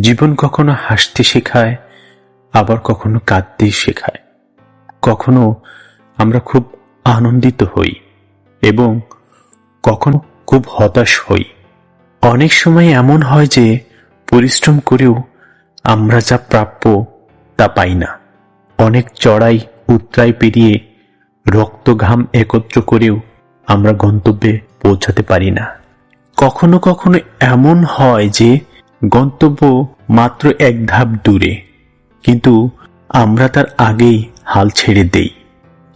জীবন কখনো হাসতে শেখায়, আবার কখনো কাঁদতে শেখায়। কখনো আমরা খুব আনন্দিত হই এবং কখনো খুব হতাশ হই। অনেক সময় এমন হয় যে পরিশ্রম করেও আমরা যা প্রাপ্য তা পাই না। অনেক চড়াই উত্তরাই পেরিয়ে রক্ত ঘাম একত্র করেও আমরা গন্তব্যে পৌঁছাতে পারি না। কখনো কখনো এমন হয় যে গন্তব্য মাত্র এক ধাপ দূরে। কিন্তু আমরা তার আগেই হাল ছেড়ে দেই।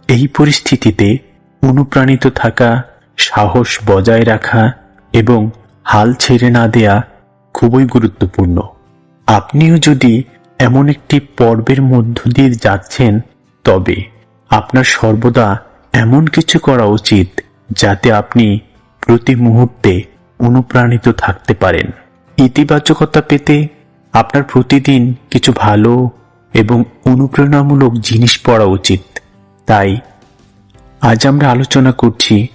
এই পরিস্থিতিতে অনুপ্রাণিত থাকা, সাহস বজায় রাখা এবং হাল ছেড়ে না দেয়া খুবই গুরুত্বপূর্ণ। আপনিও যদি এমন একটি পর্বের মধ্য দিয়ে যাচ্ছেন, তবে আপনার সর্বদা এমন কিছু করা উচিত যাতে আপনি প্রতি মুহূর্তে অনুপ্রাণিত থাকতে পারেন। ইতিবাচকতা পেতে আপনার প্রতিদিন কিছু ভালো এবং অনুপ্রেরণামূলক জিনিস পড়া উচিত। তাই, আজ আমরা আলোচনা করছি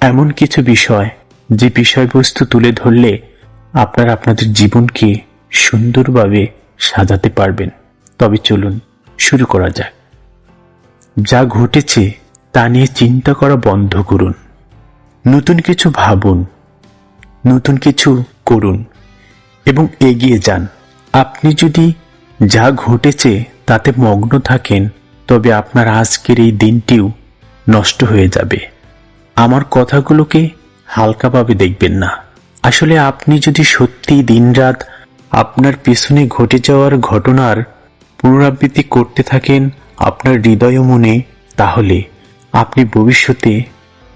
এমন কিছু বিষয় যে বিষয়বস্তু তুলে ধরলে আপনারা আপনাদের জীবনকে সুন্দরভাবে সাজাতে পারবেন। তবে চলুন, শুরু করা যাক। যা ঘটেছে তা নিয়ে চিন্তা করা বন্ধ করুন। নতুন কিছু ভাবুন, নতুন কিছু করুন। এবং এগিয়ে যান। আপনি যদি যা ঘটেছে তাতে মগ্ন থাকেন, তবে আপনার আজকের এই দিনটিও নষ্ট হয়ে যাবে। আমার কথাগুলোকে হালকাভাবে দেখবেন না। আসলে আপনি যদি সত্যি দিনরাত আপনার পেছনে ঘটে যাওয়ার ঘটনার পুনরাবৃত্তি করতে থাকেন আপনার হৃদয় মনে, তাহলে আপনি ভবিষ্যতে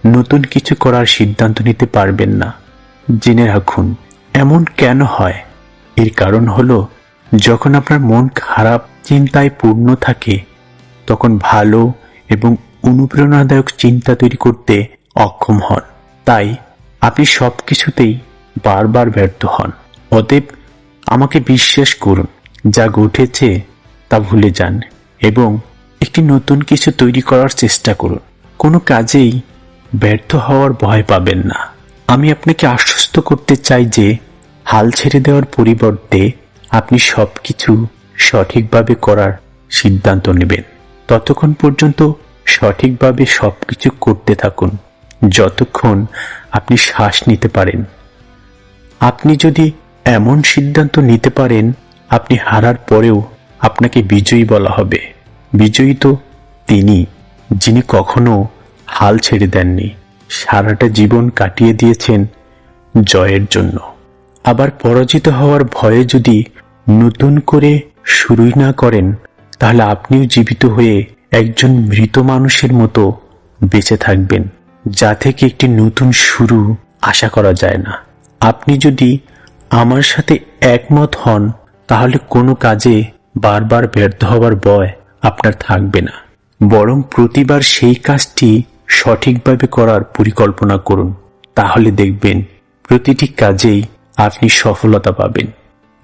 নতুন কিছু করার সিদ্ধান্ত নিতে পারবেন না। জেনে রাখুন এমন কেন হয়? এর কারণ হলো, যখন আপনার মন খারাপ, চিন্তায় পূর্ণ থাকে, তখন ভালো এবং অনুপ্রেরণাদায়ক চিন্তা তৈরি করতে অক্ষম হন। তাই আপনি সব কিছুতেই বারবার ব্যর্থ হন। অতএব আমাকে বিশ্বাস করুন, যা ঘটেছে তা ভুলে যান এবং একটি নতুন কিছু তৈরি করার চেষ্টা করুন। কোনো কাজেই ব্যর্থ হওয়ার ভয় পাবেন না। আমি আপনাকে আশ্বস্ত করতে চাই যে হাল ছেড়ে দেওয়ার পরিবর্তে আপনি সব কিছু সঠিকভাবে করার সিদ্ধান্ত নেবেন। ততক্ষণ পর্যন্ত সঠিকভাবে সব কিছু করতে থাকুন। যতক্ষণ আপনি শ্বাস নিতে পারেন। আপনি যদি এমন সিদ্ধান্ত নিতে পারেন, আপনি হারার পরেও আপনাকে বিজয়ী বলা হবে। বিজয়ী তো তিনি, যিনি কখনো হাল ছেড়ে দেননি। সারাটা জীবন কাটিয়ে দিয়েছেন জয়ের জন্য। আবার পরাজিত হওয়ার ভয়ে যদি নতুন করে শুরুই না করেন, তাহলে আপনিও জীবিত হয়ে একজন মৃত মানুষের মতো বেঁচে থাকবেন, যা থেকে একটি নতুন শুরু আশা করা যায় না। আপনি যদি আমার সাথে একমত হন, তাহলে কোনো কাজে বারবার ব্যর্থ হওয়ার ভয় আপনার থাকবে না। বরং প্রতিবার সেই কাজটি সঠিকভাবে করার পরিকল্পনা করুন। তাহলে দেখবেন প্রতিটি কাজেই আপনি সফলতা পাবেন।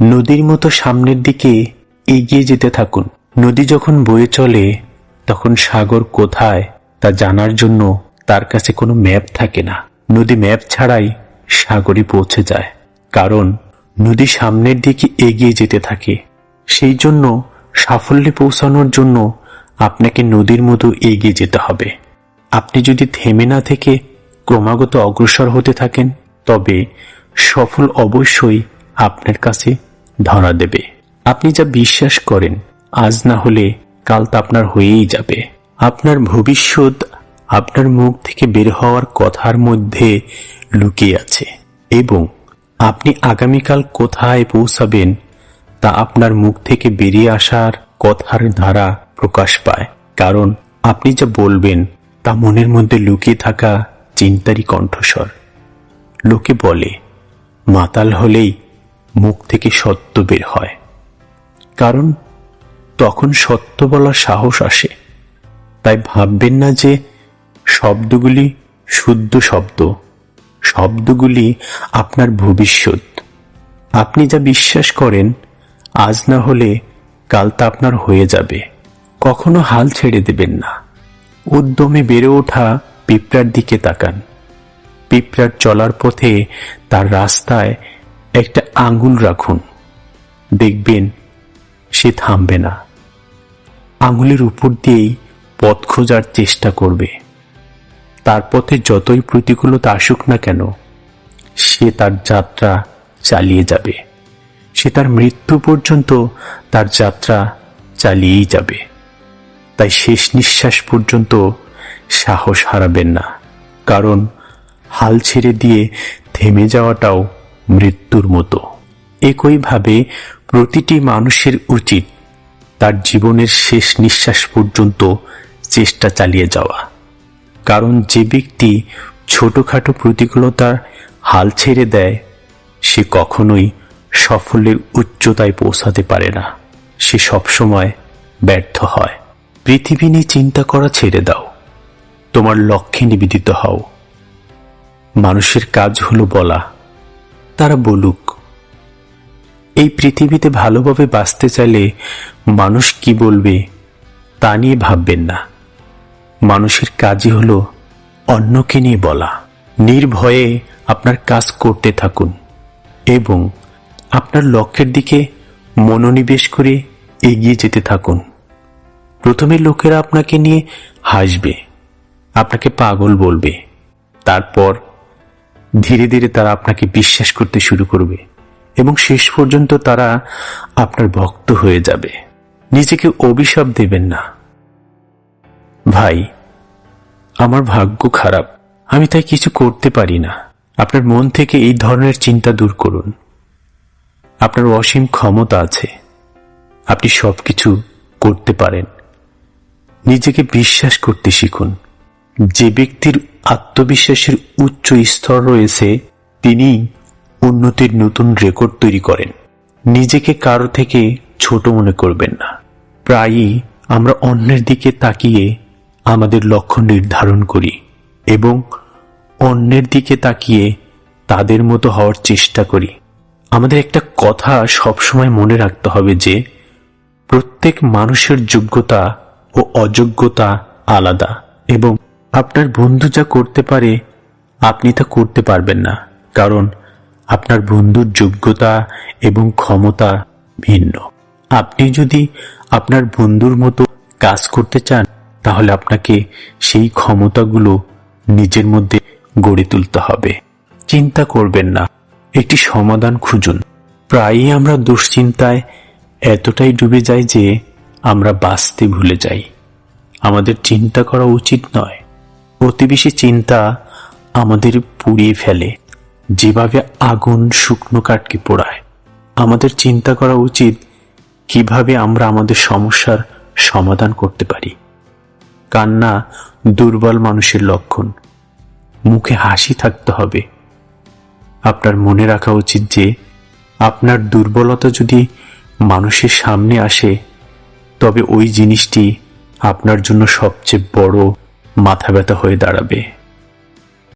নদীর মতো সামনের দিকে এগিয়ে যেতে থাকুন। নদী যখন বয়ে চলে, তখন সাগর কোথায় তা জানার জন্য তার কাছে কোনো ম্যাপ থাকে না। নদী ম্যাপ ছাড়াই সাগরে পৌঁছে যায়। কারণ নদী সামনের দিকে এগিয়ে যেতে থাকে। সেই জন্য সাফল্যে পৌঁছানোর জন্য আপনাকে নদীর মতো এগিয়ে যেতে হবে। আপনি যদি থেমে না থেকে ক্রমাগত অগ্রসর হতে থাকেন, তবে সফল অবশ্যই আপনার কাছে ধরা দেবে। আপনি যা বিশ্বাস করেন, আজ না হলে কাল তা আপনার হয়েই যাবে। আপনার ভবিষ্যৎ আপনার মুখ থেকে বের হওয়ার কথার মধ্যে লুকিয়ে আছে এবং আপনি আগামীকাল কোথায় পৌঁছাবেন, তা আপনার মুখ থেকে বেরিয়ে আসার কথার ধারা প্রকাশ পায়। কারণ আপনি যা বলবেন, তা মনের মধ্যে লুকিয়ে থাকা চিন্তারই কণ্ঠস্বর। লোকে বলে মাতাল হলেই মুখ থেকে সত্য বের হয়। কারণ তখন সত্য বলার সাহস আসে। তাই ভাববেন না যে শব্দগুলি শুদ্ধ শব্দ। শব্দগুলি আপনার ভবিষ্যৎ। আপনি যা বিশ্বাস করেন, আজ না হলে কাল তা আপনার হয়ে যাবে। কখনো হাল ছেড়ে দেবেন না। উদ্যমে বেড়ে ওঠা পিঁপড়ার দিকে তাকান। পিঁপড়ার চলার পথে তার রাস্তায় একটা আঙ্গুল রাখুন। দেখবেন সে থামবে না। আঙুলের উপর দিয়েই পথ খোঁজার চেষ্টা করবে। তার পথে যতই প্রতিকূলতা আসুক না কেন, সে তার যাত্রা চালিয়ে যাবে। সে তার মৃত্যু পর্যন্ত তার যাত্রা চালিয়েই যাবে। তাই শেষ নিঃশ্বাস পর্যন্ত সাহস হারাবেন না। কারণ হাল ছেড়ে দিয়ে থেমে যাওয়াটাও মৃত্যুর মতো। একইভাবে প্রতিটি মানুষের উচিত তার জীবনের শেষ নিঃশ্বাস পর্যন্ত চেষ্টা চালিয়ে যাওয়া। কারণ যে ব্যক্তি ছোটখাটো প্রতিকূলতার হাল ছেড়ে দেয়, সে কখনোই সাফল্যের উচ্চতায় পৌঁছাতে পারে না। সে সবসময় ব্যর্থ হয়। পৃথিবী নিয়ে চিন্তা করা ছেড়ে দাও। তোমার লক্ষ্যে নিবেদিত হও। মানুষের কাজ হলো বলা। তারা বলুক, এই পৃথিবীতে ভালোভাবে বাঁচতে চাইলে মানুষ কি বলবে তা নিয়ে ভাববেন না। মানুষের কাজই হলো অন্যকে নিয়ে বলা। নির্ভয়ে আপনার কাজ করতে থাকুন এবং আপনার লক্ষ্যের দিকে মনোনিবেশ করে এগিয়ে যেতে থাকুন। প্রথমে লোকেরা আপনাকে নিয়ে হাসবে, আপনাকে পাগল বলবে। তারপর ধীরে ধীরে তারা আপনাকে বিশ্বাস করতে শুরু করবে এবং শেষ পর্যন্ত তারা আপনার ভক্ত হয়ে যাবে। নিজেকে অভিশাপ দেবেন না। ভাই, আমার ভাগ্য খারাপ। আমি তাই কিছু করতে পারি না। আপনার মন থেকে এই ধরনের চিন্তা দূর করুন। আপনার অসীম ক্ষমতা আছে। আপনি সবকিছু করতে পারেন। নিজেকে বিশ্বাস করতে শিখুন। যে ব্যক্তির আত্মবিশ্বাসের উচ্চ স্তর রয়েছে, তিনি উন্নতির নতুন রেকর্ড তৈরি করেন। নিজেকে কারও থেকে ছোট মনে করবেন না। প্রায়ই আমরা অন্যের দিকে তাকিয়ে আমাদের লক্ষ্য নির্ধারণ করি এবং অন্যের দিকে তাকিয়ে তাদের মতো হওয়ার চেষ্টা করি। আমাদের একটা কথা সবসময় মনে রাখতে হবে যে, প্রত্যেক মানুষের যোগ্যতা ও অযোগ্যতা আলাদা এবং আপনার বন্ধু যা করতে পারে, আপনি তা করতে পারবেন না, কারণ আপনার বন্ধুর যোগ্যতা এবং ক্ষমতা ভিন্ন। আপনি যদি আপনার বন্ধুর মতো কাজ করতে চান, তাহলে আপনাকে সেই ক্ষমতাগুলো নিজের মধ্যে গড়ে তুলতে হবে। চিন্তা করবেন না, একটি সমাধান খুঁজুন। প্রায়ই আমরা দুশ্চিন্তায় এতটাই ডুবে যাই যে আমরা বাঁচতে ভুলে যাই। আমাদের চিন্তা করা উচিত নয়। অতি বেশি চিন্তা আমাদের পুড়িয়ে ফেলে, যেভাবে আগুন শুকনো কাঠকে পোড়ায়। আমাদের চিন্তা করা উচিত কীভাবে আমরা আমাদের সমস্যার সমাধান করতে পারি। কান্না দুর্বল মানুষের লক্ষণ। মুখে হাসি থাকতে হবে। আপনার মনে রাখা উচিত যে, আপনার দুর্বলতা যদি মানুষের সামনে আসে, তবে ওই জিনিসটি আপনার জন্য সবচেয়ে বড় মাথা ব্যথা হয়ে দাঁড়াবে।